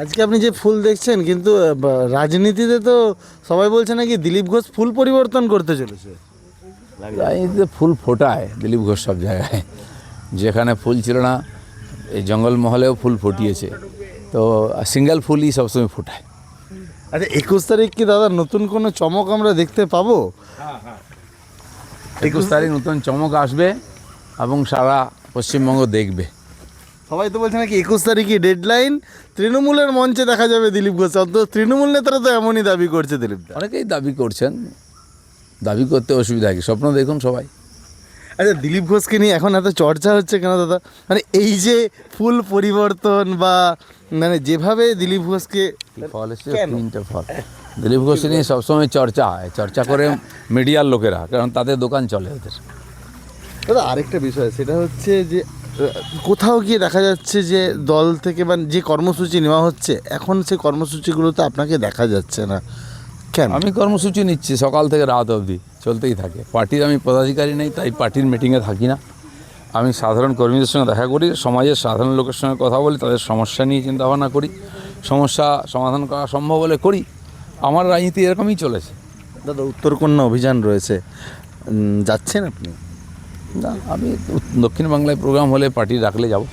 আজকে আপনি যে ফুল দেখছেন কিন্তু রাজনীতিতে তো সবাই বলছে নাকি দিলীপ ঘোষ ফুল পরিবর্তন করতে চলেছে? রাজনীতিতে ফুল ফোটায় দিলীপ ঘোষ সব জায়গায়। যেখানে ফুল ছিল না এই জঙ্গলমহলেও ফুল ফুটিয়েছে। তো সিঙ্গেল ফুলই সবসময় ফোটায়। আচ্ছা একুশ তারিখ কি দাদা নতুন কোনো চমক আমরা দেখতে পাবো? একুশ তারিখ নতুন চমক আসবে এবং সারা পশ্চিমবঙ্গ দেখবে। সবাই তো বলছে নাকি একুশ তারিখই ডেডলাইন তৃণমূলের মঞ্চে দেখা যাবে দিলীপ ঘোষ অন্তত তৃণমূল নেতারা তো এমনই দাবি করছে দিলীপ অনেকেই দাবি করছেন। দাবি করতে অসুবিধা কি? স্বপ্ন দেখুন সবাই। আচ্ছা দিলীপ ঘোষকে নিয়ে এখন এত চর্চা হচ্ছে কেন দাদা? মানে এই যে ফুল পরিবর্তন বা মানে যেভাবে দিলীপ ঘোষকে ফল এসছে তিনটে ফল দিলীপ ঘোষ নিয়ে সবসময় চর্চা হয় চর্চা করে মিডিয়ার লোকেরা কারণ তাদের দোকান চলে ওদের। দাদা আরেকটা বিষয় সেটা হচ্ছে যে কোথাও গিয়ে দেখা যাচ্ছে যে দল থেকে বা যে কর্মসূচি নেওয়া হচ্ছে এখন সেই কর্মসূচিগুলোতে আপনাকে দেখা যাচ্ছে না। কেন? আমি কর্মসূচি নিচ্ছি সকাল থেকে রাত অবধি চলতেই থাকে। পার্টির আমি পদাধিকারী নেই তাই পার্টির মিটিংয়ে থাকি না। আমি সাধারণ কর্মীদের সঙ্গে দেখা করি সমাজের সাধারণ লোকের সঙ্গে কথা বলি তাদের সমস্যা নিয়ে চিন্তা ভাবনা করি সমস্যা সমাধান করা সম্ভব হলে করি। আমার রাজনীতি এরকমই চলেছে। দাদা উত্তরকন্যা অভিযান রয়েছে। যাচ্ছেন আপনি? না আমি দক্ষিণ বাংলায় প্রোগ্রাম হলে পার্টি রাখলে যাব